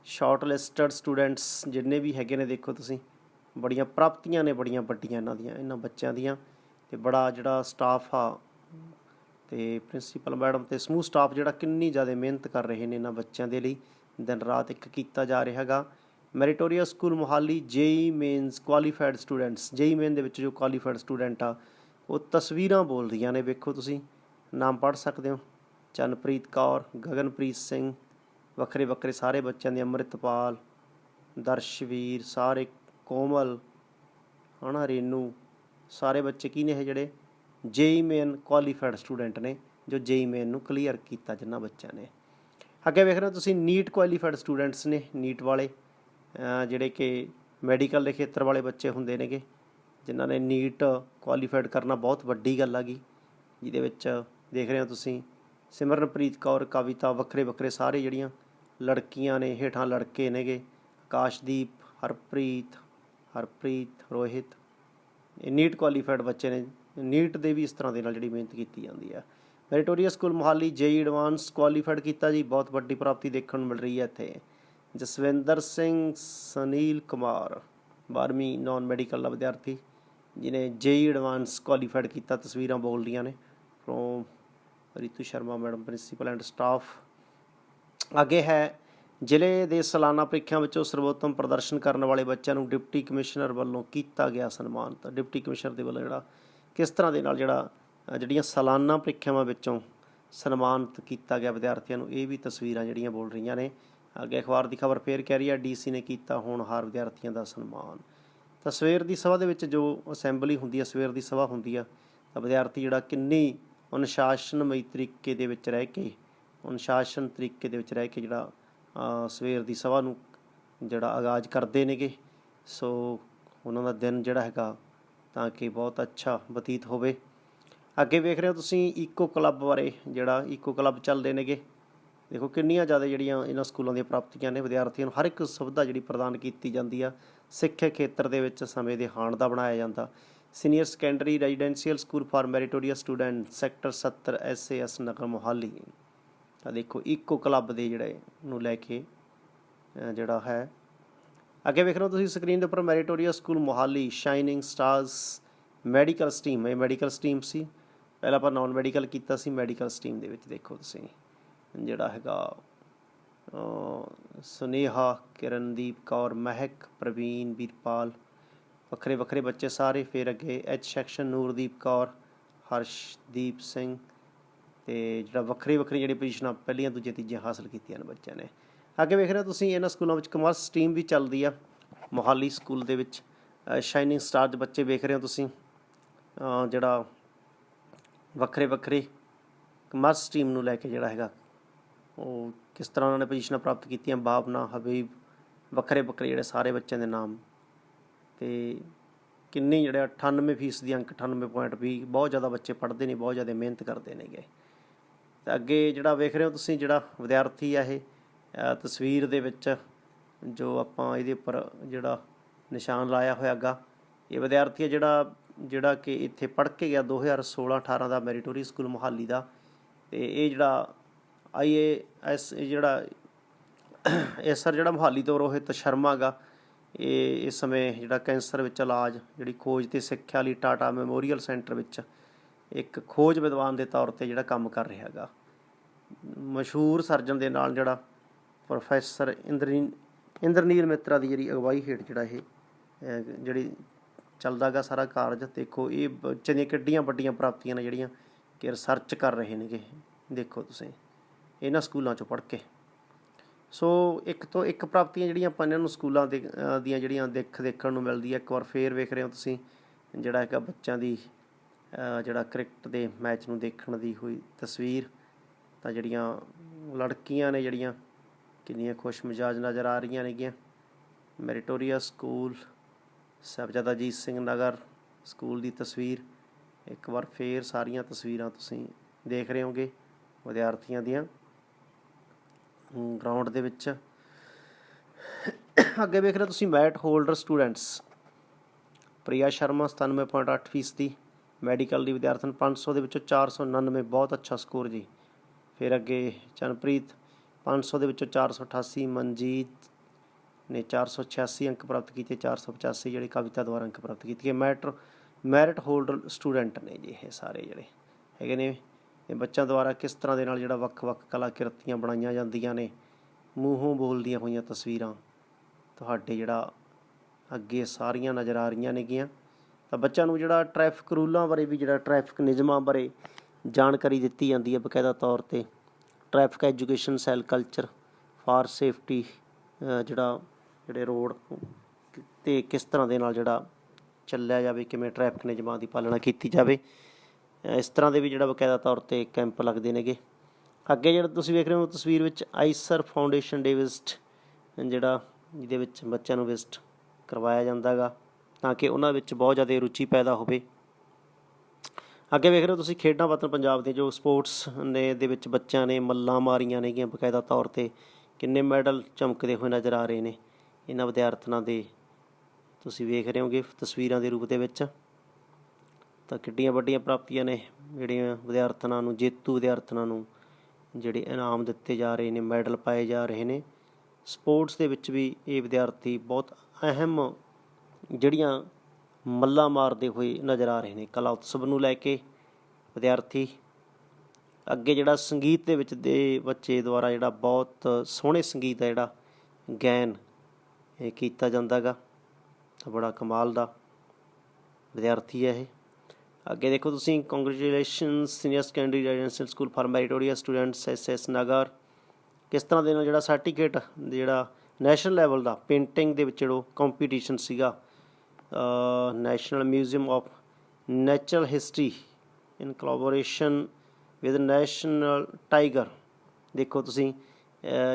ਸ਼ਾਰਟ ਲਿਸਟਡ ਸਟੂਡੈਂਟਸ ਜਿੰਨੇ ਵੀ ਹੈਗੇ ਨੇ, ਦੇਖੋ ਤੁਸੀਂ। ਬੜੀਆਂ ਪ੍ਰਾਪਤੀਆਂ ਨੇ, ਬੜੀਆਂ ਵੱਡੀਆਂ ਇਹਨਾਂ ਦੀਆਂ, ਇਹਨਾਂ ਬੱਚਿਆਂ ਦੀਆਂ। ਤੇ ਬੜਾ ਜਿਹੜਾ ਸਟਾਫ ਆ, ਤੇ ਪ੍ਰਿੰਸੀਪਲ ਮੈਡਮ ਤੇ ਸਮੂਹ ਸਟਾਫ ਜਿਹੜਾ ਕਿੰਨੀ ਜ਼ਿਆਦਾ ਮਿਹਨਤ ਕਰ ਰਹੇ ਨੇ ਇਹਨਾਂ ਬੱਚਿਆਂ ਦੇ ਲਈ। ਦਿਨ ਰਾਤ ਇੱਕ ਕੀਤਾ ਜਾ ਰਿਹਾ ਹੈਗਾ। Meritorious school Mohali, JEE mains qualified students, JEE main ਦੇ ਵਿੱਚ ਜੋ ਕੁਆਲੀਫਾਈਡ ਸਟੂਡੈਂਟ ਆ, ਉਹ ਤਸਵੀਰਾਂ ਬੋਲਦੀਆਂ ਨੇ, ਵੇਖੋ ਤੁਸੀਂ। ਨਾਮ ਪੜ੍ਹ ਸਕਦੇ ਹੋ। ਚੰਨਪ੍ਰੀਤ ਕੌਰ, ਗਗਨਪ੍ਰੀਤ ਸਿੰਘ ਵੱਖਰੇ ਵੱਖਰੇ ਸਾਰੇ ਬੱਚਿਆਂ ਦੇ ਅੰਮ੍ਰਿਤਪਾਲ, ਦਰਸ਼ਵੀਰ, ਸਾਰੇ ਕੋਮਲ, ਹਨਾ, ਰੇਨੂ, ਸਾਰੇ ਬੱਚੇ ਕੀ ਨੇ ਇਹ ਜਿਹੜੇ? ਜੇਈ ਮੇਨ ਕੁਆਲੀਫਾਈਡ ਸਟੂਡੈਂਟ ਨੇ, ਜੋ ਜੇਈ ਮੇਨ ਨੂੰ ਕਲੀਅਰ ਕੀਤਾ ਜਿਨ੍ਹਾਂ ਬੱਚਿਆਂ ਨੇ। ਅੱਗੇ ਵੇਖ ਰਹੇ ਹੋ ਤੁਸੀਂ ਨੀਟ ਕੁਆਲੀਫਾਈਡ ਸਟੂਡੈਂਟਸ ਨੇ ਨੀਟ ਵਾਲੇ ਜਿਹੜੇ ਕਿ ਮੈਡੀਕਲ ਦੇ ਖੇਤਰ ਵਾਲੇ ਬੱਚੇ ਹੁੰਦੇ ਨੇਗੇ, ਜਿਨ੍ਹਾਂ ਨੇ ਨੀਟ ਕੁਆਲੀਫਾਈਡ ਕਰਨਾ ਬਹੁਤ ਵੱਡੀ ਗੱਲ ਹੈਗੀ ਜਿਹਦੇ ਵਿੱਚ ਦੇਖ ਰਹੇ ਹੋ ਤੁਸੀਂ ਸਿਮਰਨਪ੍ਰੀਤ ਕੌਰ, ਕਵਿਤਾ, ਵੱਖਰੇ ਵੱਖਰੇ ਸਾਰੇ ਜਿਹੜੀਆਂ ਲੜਕੀਆਂ ਨੇ, ਹੇਠਾਂ ਲੜਕੇ ਨੇਗੇ। ਆਕਾਸ਼ਦੀਪ, ਹਰਪ੍ਰੀਤ ਹਰਪ੍ਰੀਤ ਰੋਹਿਤ। ਇਹ ਨੀਟ ਕੁਆਲੀਫਾਈਡ ਬੱਚੇ ਨੇ। ਨੀਟ ਦੇ ਵੀ ਇਸ ਤਰ੍ਹਾਂ ਦੇ ਨਾਲ ਜਿਹੜੀ ਮਿਹਨਤ ਕੀਤੀ ਜਾਂਦੀ ਹੈ meritorious school Mohali JEE advance qualified ਕੀਤਾ ਜੀ। ਬਹੁਤ ਵੱਡੀ ਪ੍ਰਾਪਤੀ ਦੇਖਣ ਨੂੰ ਮਿਲ ਰਹੀ ਹੈ ਇੱਥੇ। ਜਸਵਿੰਦਰ ਸਿੰਘ, ਸੁਨੀਲ ਕੁਮਾਰ 12ਵੀਂ ਨਾਨ ਮੈਡੀਕਲ ਦਾ ਵਿਦਿਆਰਥੀ ਜਿਨੇ ਜੇਈ ਐਡਵਾਂਸ ਕੁਆਲੀਫਾਈਡ ਕੀਤਾ। ਤਸਵੀਰਾਂ ਬੋਲ ਰਹੀਆਂ ਨੇ। From Ritu Sharma, madam principal and staff ਅੱਗੇ ਹੈ, ਜ਼ਿਲ੍ਹੇ ਦੇ ਸਾਲਾਨਾ ਪ੍ਰੀਖਿਆ ਵਿੱਚੋਂ ਸਰਵੋਤਮ ਪ੍ਰਦਰਸ਼ਨ ਕਰਨ ਵਾਲੇ ਬੱਚਿਆਂ ਨੂੰ ਡਿਪਟੀ ਕਮਿਸ਼ਨਰ ਵੱਲੋਂ ਕੀਤਾ ਗਿਆ ਸਨਮਾਨ। ਤਾਂ ਡਿਪਟੀ ਕਮਿਸ਼ਨਰ ਦੇ ਵੱਲੋਂ ਜਿਹੜਾ, ਕਿਸ ਤਰ੍ਹਾਂ ਦੇ ਨਾਲ ਜਿਹੜਾ ਜਿਹੜੀਆਂ ਸਾਲਾਨਾ ਪ੍ਰੀਖਿਆਵਾਂ ਵਿੱਚੋਂ ਸਨਮਾਨਿਤ ਕੀਤਾ ਗਿਆ ਵਿਦਿਆਰਥੀਆਂ ਨੂੰ, ਇਹ ਵੀ ਤਸਵੀਰਾਂ ਜਿਹੜੀਆਂ ਬੋਲ ਰਹੀਆਂ ਨੇ। ਅੱਗੇ ਅਖਬਾਰ ਦੀ ਖਬਰ ਫੇਰ ਕਹਿ ਰਹੀ ਹੈ ਡੀਸੀ ਨੇ ਕੀਤਾ ਹੋਣਹਾਰ ਵਿਦਿਆਰਥੀਆਂ ਦਾ ਸਨਮਾਨ। ਤਾਂ ਸਵੇਰ ਦੀ ਸਭਾ ਦੇ ਵਿੱਚ ਜੋ ਅਸੈਂਬਲੀ ਹੁੰਦੀ ਹੈ, ਸਵੇਰ ਦੀ ਸਭਾ ਹੁੰਦੀ ਆ, ਤਾਂ ਵਿਦਿਆਰਥੀ ਜਿਹੜਾ ਕਿੰਨੀ ਅਨੁਸ਼ਾਸਨਮਈ ਤਰੀਕੇ ਦੇ ਵਿੱਚ ਰਹਿ ਕੇ ਅਨੁਸ਼ਾਸਨ ਤਰੀਕੇ ਦੇ ਵਿੱਚ ਰਹਿ ਕੇ ਜਿਹੜਾ ਸਵੇਰ ਦੀ ਸਭਾ ਨੂੰ ਜਿਹੜਾ ਆਗਾਜ਼ ਕਰਦੇ ਨੇਗੇ। ਸੋ ਉਹਨਾਂ ਦਾ ਦਿਨ ਜਿਹੜਾ ਹੈਗਾ ਤਾਂ ਕਿ ਬਹੁਤ ਅੱਛਾ ਬਤੀਤ ਹੋਵੇ। ਅੱਗੇ ਵੇਖ ਰਹੇ ਹੋ ਤੁਸੀਂ ਈਕੋ ਕਲੱਬ ਬਾਰੇ ਜਿਹੜਾ ਈਕੋ ਕਲੱਬ ਚੱਲਦੇ ਨੇਗੇ। ਦੇਖੋ ਕਿੰਨੀਆਂ ਜ਼ਿਆਦਾ ਜਿਹੜੀਆਂ ਇਹਨਾਂ ਸਕੂਲਾਂ ਦੀਆਂ ਪ੍ਰਾਪਤੀਆਂ ਨੇ ਵਿਦਿਆਰਥੀਆਂ ਨੂੰ ਹਰ ਇੱਕ ਸੁਵਿਧਾ ਜਿਹੜੀ ਪ੍ਰਦਾਨ ਕੀਤੀ ਜਾਂਦੀ ਆ, ਸਿੱਖਿਆ ਖੇਤਰ ਦੇ ਵਿੱਚ ਸਮੇਂ ਦੇ ਹਾਣ ਦਾ ਬਣਾਇਆ ਜਾਂਦਾ। Senior secondary residential school for meritorious student sector 70 SAS Nagar Mohali. ਤਾਂ ਦੇਖੋ ਈਕੋ ਕਲੱਬ ਦੇ ਜਿਹੜੇ ਨੂੰ ਲੈ ਕੇ ਜਿਹੜਾ ਹੈ। ਅੱਗੇ ਵੇਖ ਰਹੇ ਹੋ ਤੁਸੀਂ ਸਕਰੀਨ ਦੇ ਉੱਪਰ meritorious school Mohali shining stars medical stream ਇਹ ਮੈਡੀਕਲ ਸਟੀਮ ਸੀ। ਪਹਿਲਾਂ ਆਪਾਂ ਨਾਨ ਮੈਡੀਕਲ ਕੀਤਾ ਸੀ ਮੈਡੀਕਲ ਸਟੀਮ ਦੇ ਵਿੱਚ ਦੇਖੋ ਤੁਸੀਂ। ਜਿਹੜਾ ਹੈਗਾ ਸੁਨੇਹਾ, ਕਿਰਨਦੀਪ ਕੌਰ, ਮਹਿਕ, ਪ੍ਰਵੀਨ, ਵੀਰਪਾਲ ਵੱਖਰੇ ਵੱਖਰੇ ਬੱਚੇ ਸਾਰੇ। ਫਿਰ ਅੱਗੇ ਐਚ ਸੈਕਸ਼ਨ ਨੂਰਦੀਪ ਕੌਰ, ਹਰਸ਼ਦੀਪ ਸਿੰਘ ਤੇ ਜਿਹੜਾ ਵੱਖਰੀ ਵੱਖਰੀ ਜਿਹੜੀ ਪੋਜੀਸ਼ਨਾਂ ਪਹਿਲੀਆਂ ਦੂਜੀਆਂ ਤੀਜੀਆਂ ਹਾਸਲ ਕੀਤੀਆਂ ਨੇ ਬੱਚਿਆਂ ਨੇ। ਅੱਗੇ ਵੇਖ ਰਹੇ ਹੋ ਤੁਸੀਂ, ਇਹਨਾਂ ਸਕੂਲਾਂ ਵਿੱਚ ਕਮਰਸ ਸਟਰੀਮ ਵੀ ਚੱਲਦੀ ਆ, ਮੋਹਾਲੀ ਸਕੂਲ ਦੇ ਵਿੱਚ। ਸ਼ਾਈਨਿੰਗ ਸਟਾਰ ਦੇ ਬੱਚੇ ਵੇਖ ਰਹੇ ਹੋ ਤੁਸੀਂ। ਜਿਹੜਾ ਵੱਖਰੇ ਵੱਖਰੇ ਕਮਰਸ ਸਟਰੀਮ ਨੂੰ ਲੈ ਕੇ ਜਿਹੜਾ ਹੈਗਾ, ਉਹ ਕਿਸ ਤਰ੍ਹਾਂ ਉਹਨਾਂ ਨੇ ਪੋਜੀਸ਼ਨਾਂ ਪ੍ਰਾਪਤ ਕੀਤੀਆਂ ਬਾਬਨਾ ਹਬੀਬ, ਵੱਖਰੇ ਵੱਖਰੇ ਜਿਹੜੇ ਸਾਰੇ ਬੱਚਿਆਂ ਦੇ ਨਾਮ। ਤੇ ਕਿੰਨੀ ਜਿਹੜੇ 98 ਫੀਸ ਦੀ ਅੰਕ 98.20 ਬਹੁਤ ਜ਼ਿਆਦਾ ਬੱਚੇ ਪੜ੍ਹਦੇ ਨੇ, ਬਹੁਤ ਜ਼ਿਆਦਾ ਮਿਹਨਤ ਕਰਦੇ ਨੇਗੇ। ਤੇ ਅੱਗੇ ਜਿਹੜਾ ਵੇਖ ਰਹੇ ਹੋ ਤੁਸੀਂ ਜਿਹੜਾ ਵਿਦਿਆਰਥੀ ਆ ਇਹ ਤਸਵੀਰ ਦੇ ਵਿੱਚ ਜੋ ਆਪਾਂ ਇਹਦੇ ਉੱਪਰ ਜਿਹੜਾ ਨਿਸ਼ਾਨ ਲਾਇਆ ਹੋਇਆਗਾ ਇਹ ਵਿਦਿਆਰਥੀ ਹੈ ਜਿਹੜਾ ਜਿਹੜਾ ਕਿ ਇੱਥੇ ਪੜ੍ਹ ਕੇ ਗਿਆ 2016 18 ਦਾ ਮੈਰੀਟੋਰੀ ਸਕੂਲ ਮੁਹਾਲੀ ਦਾ। ਤੇ ਇਹ ਜਿਹੜਾ ਆਈਏਐਸ ਜਿਹੜਾ ਇਹ ਸਰ ਜਿਹੜਾ ਮੁਹਾਲੀ ਤੋਂ ਰੋਹਿਤ ਸ਼ਰਮਾ ਗਾ ਇਹ ਇਸ ਸਮੇਂ ਜਿਹੜਾ ਕੈਂਸਰ ਵਿੱਚ ਇਲਾਜ, ਜਿਹੜੀ ਖੋਜ ਤੇ ਸਿੱਖਿਆ ਲਈ ਟਾਟਾ ਮੈਮੋਰੀਅਲ ਸੈਂਟਰ ਵਿੱਚ ਇੱਕ ਖੋਜ ਵਿਦਵਾਨ ਦੇ ਤੌਰ ਤੇ ਜਿਹੜਾ ਕੰਮ ਕਰ ਰਿਹਾ ਹੈਗਾ। ਮਸ਼ਹੂਰ ਸਰਜਨ ਦੇ ਨਾਲ ਜਿਹੜਾ ਪ੍ਰੋਫੈਸਰ ਇੰਦਰੀ ਇੰਦਰਨੀਲ ਮਿੱਤਰਾ ਦੀ ਜਿਹੜੀ ਅਗਵਾਈ ਹੇਠ ਜਿਹੜਾ ਇਹ ਅਹ, ਜਿਹੜੀ ਚੱਲਦਾਗਾ ਸਾਰਾ ਕਾਰਜ ਦੇਖੋ ਇਹ ਬੱਚੇ ਦੀਆਂ ਕਿੱਡੀਆਂ ਵੱਡੀਆਂ ਪ੍ਰਾਪਤੀਆਂ ਨੇ ਜਿਹੜੀਆਂ ਕਿ ਰਿਸਰਚ ਕਰ ਰਹੇ ਨੇਗੇ ਦੇਖੋ ਤੁਸੀਂ ਇਹਨਾਂ ਸਕੂਲਾਂ ਚੋਂ ਪੜ੍ਹ ਕੇ। ਸੋ ਇੱਕ ਤੋਂ ਇੱਕ ਪ੍ਰਾਪਤੀਆਂ ਜਿਹੜੀਆਂ ਆਪਾਂ ਇਹਨਾਂ ਨੂੰ ਸਕੂਲਾਂ ਦੇ ਦੀਆਂ ਜਿਹੜੀਆਂ ਦੇਖ ਦੇਖਣ ਨੂੰ ਮਿਲਦੀ ਹੈ ਇੱਕ ਵਾਰ ਫੇਰ ਵੇਖ ਰਹੇ ਹੋ ਤੁਸੀਂ ਜਿਹੜਾ ਹੈਗਾ ਬੱਚਿਆਂ ਦੀ ਜਿਹੜਾ ਕ੍ਰਿਕਟ ਦੇ ਮੈਚ ਨੂੰ ਦੇਖਣ ਦੀ ਹੋਈ ਤਸਵੀਰ, ਤਾਂ ਜਿਹੜੀਆਂ ਲੜਕੀਆਂ ਨੇ ਜਿਹੜੀਆਂ, ਕਿੰਨੀਆਂ ਖੁਸ਼ ਮਿਜਾਜ ਨਜ਼ਰ ਆ ਰਹੀਆਂ ਨੇਗੀਆਂ। Meritorious school, Sahibzada Ajit Singh Nagar school ਦੀ ਤਸਵੀਰ। ਇੱਕ ਵਾਰ ਫੇਰ ਸਾਰੀਆਂ ਤਸਵੀਰਾਂ ਤੁਸੀਂ ਦੇਖ ਰਹੇ ਹੋਗੇ ਵਿਦਿਆਰਥੀਆਂ ਦੀਆਂ। ਗਰਾਊਂਡ ਦੇ ਵਿੱਚ ਅੱਗੇ ਵੇਖ ਰਹੇ ਹੋ ਤੁਸੀਂ merit holder students. Priya Sharma 97.8 ਫੀਸਦੀ। ਮੈਡੀਕਲ ਦੀ ਵਿਦਿਆਰਥਣ 500 ਦੇ ਵਿੱਚੋਂ 499 ਬਹੁਤ ਅੱਛਾ ਸਕੋਰ ਜੀ। ਫਿਰ ਅੱਗੇ ਚਨਪ੍ਰੀਤ 500 ਦੇ ਵਿੱਚੋਂ 488 ਮਨਜੀਤ ਨੇ 486 ਅੰਕ ਪ੍ਰਾਪਤ ਕੀਤੇ 485 ਜਿਹੜੇ ਕਵਿਤਾ ਦੁਆਰਾ ਅੰਕ ਪ੍ਰਾਪਤ ਕੀਤੇ। ਮੈਟਰ, ਮੈਰਿਟ ਹੋਲਡਰ ਸਟੂਡੈਂਟ ਨੇ ਜੀ ਇਹ ਸਾਰੇ ਜਿਹੜੇ ਹੈਗੇ ਨੇ। ਇਹ ਬੱਚਿਆਂ ਦੁਆਰਾ ਕਿਸ ਤਰ੍ਹਾਂ ਦੇ ਨਾਲ ਜਿਹੜਾ ਵੱਖ-ਵੱਖ ਕਲਾਕ੍ਰਿਤੀਆਂ ਬਣਾਈਆਂ ਜਾਂਦੀਆਂ ਨੇ, ਮੂੰਹੋਂ ਬੋਲਦੀਆਂ ਹੋਈਆਂ ਤਸਵੀਰਾਂ, ਤੁਹਾਡੇ ਜਿਹੜਾ ਅੱਗੇ ਸਾਰੀਆਂ ਨਜ਼ਰ ਆ ਰਹੀਆਂ ਨੇਗੀਆਂ। ਤਾਂ ਬੱਚਿਆਂ ਨੂੰ ਜਿਹੜਾ ਟ੍ਰੈਫਿਕ ਰੂਲਾਂ ਬਾਰੇ ਵੀ ਜਿਹੜਾ ਟ੍ਰੈਫਿਕ ਨਿਯਮਾਂ ਬਾਰੇ ਜਾਣਕਾਰੀ ਦਿੱਤੀ ਜਾਂਦੀ ਹੈ ਬਕਾਇਦਾ ਤੌਰ ਤੇ। Traffic education cell culture for safety ਜਿਹੜਾ ਜਿਹੜੇ ਰੋਡ ਤੇ ਕਿਸ ਤਰ੍ਹਾਂ ਦੇ ਨਾਲ ਜਿਹੜਾ ਚੱਲਿਆ ਜਾਵੇ, ਕਿਵੇਂ ਟ੍ਰੈਫਿਕ ਨਿਯਮਾਂ ਦੀ ਪਾਲਣਾ ਕੀਤੀ ਜਾਵੇ ਇਸ ਤਰ੍ਹਾਂ ਦੇ ਵੀ ਜਿਹੜਾ ਬਕਾਇਦਾ ਤੌਰ ਤੇ ਕੈਂਪ ਲੱਗਦੇ ਨੇਗੇ। ਅੱਗੇ ਜਿਹੜਾ ਤੁਸੀਂ ਵੇਖ ਰਹੇ ਹੋ ਤਸਵੀਰ ਵਿੱਚ ਆਈਸਰ ਫਾਊਂਡੇਸ਼ਨ ਡੇ ਵਿਜ਼ਿਟ ਜਿਹੜਾ, ਜਿਹਦੇ ਵਿੱਚ ਬੱਚਿਆਂ ਨੂੰ ਵਿਜ਼ਿਟ ਕਰਵਾਇਆ ਜਾਂਦਾਗਾ ਤਾਂ ਕਿ ਉਹਨਾਂ ਵਿੱਚ ਬਹੁਤ ਜ਼ਿਆਦਾ ਰੁਚੀ ਪੈਦਾ ਹੋਵੇ। ਅੱਗੇ ਵੇਖ ਰਹੇ ਹੋ ਤੁਸੀਂ ਖੇਡਾਂ ਵਤਨ ਪੰਜਾਬ ਦੇ ਜੋ ਸਪੋਰਟਸ ਨੇ ਦੇ ਵਿੱਚ ਬੱਚਿਆਂ ਨੇ ਮੱਲਾਂ ਮਾਰੀਆਂ ਨੇਗੀਆਂ ਬਕਾਇਦਾ ਤੌਰ ਤੇ ਕਿੰਨੇ ਮੈਡਲ ਚਮਕਦੇ ਹੋਏ ਨਜ਼ਰ ਆ ਰਹੇ ਨੇ। ਇਹਨਾਂ ਵਿਦਿਆਰਥਣਾਂ ਦੇ ਤੁਸੀਂ ਵੇਖ ਰਹੇ ਹੋਗੇ ਤਸਵੀਰਾਂ ਦੇ ਰੂਪ ਦੇ ਵਿੱਚ। ਤਾਂ ਕਿੱਡੀਆਂ ਵੱਡੀਆਂ ਪ੍ਰਾਪਤੀਆਂ ਨੇ ਜਿਹੜੀਆਂ ਵਿਦਿਆਰਥਣਾਂ ਨੂੰ, ਜੇਤੂ ਵਿਦਿਆਰਥਣਾਂ ਨੂੰ ਜਿਹੜੇ ਇਨਾਮ ਦਿੱਤੇ ਜਾ ਰਹੇ ਨੇ, ਮੈਡਲ ਪਾਏ ਜਾ ਰਹੇ ਨੇ। ਸਪੋਰਟਸ ਦੇ ਵਿੱਚ ਵੀ ਇਹ ਵਿਦਿਆਰਥੀ ਬਹੁਤ ਅਹਿਮ ਜਿਹੜੀਆਂ ਮੱਲਾਂ ਮਾਰਦੇ ਹੋਏ ਨਜ਼ਰ ਆ ਰਹੇ ਨੇ। ਕਲਾ ਉਤਸਵ ਨੂੰ ਲੈ ਕੇ ਵਿਦਿਆਰਥੀ, ਅੱਗੇ ਜਿਹੜਾ ਸੰਗੀਤ ਦੇ ਵਿੱਚ ਦੇ ਬੱਚੇ ਦੁਆਰਾ ਜਿਹੜਾ ਬਹੁਤ ਸੋਹਣੇ ਸੰਗੀਤ ਦਾ ਜਿਹੜਾ, ਗਾਇਨ ਇਹ ਕੀਤਾ ਜਾਂਦਾਗਾ। ਤਾਂ ਬੜਾ ਕਮਾਲ ਦਾ ਵਿਦਿਆਰਥੀ ਹੈ ਇਹ। ਅੱਗੇ ਦੇਖੋ ਤੁਸੀਂ congratulation senior secondary residential school for meritorious students SS Nagar ਕਿਸ ਤਰ੍ਹਾਂ ਦੇ ਨਾਲ ਜਿਹੜਾ ਸਰਟੀਫਿਕੇਟ ਜਿਹੜਾ ਨੈਸ਼ਨਲ ਲੈਵਲ ਦਾ ਪੇਂਟਿੰਗ ਦੇ ਵਿੱਚ ਜਿਹੜਾ ਕੰਪੀਟੀਸ਼ਨ ਸੀਗਾ national museum of natural history in collaboration with national tiger ਦੇਖੋ ਤੁਸੀਂ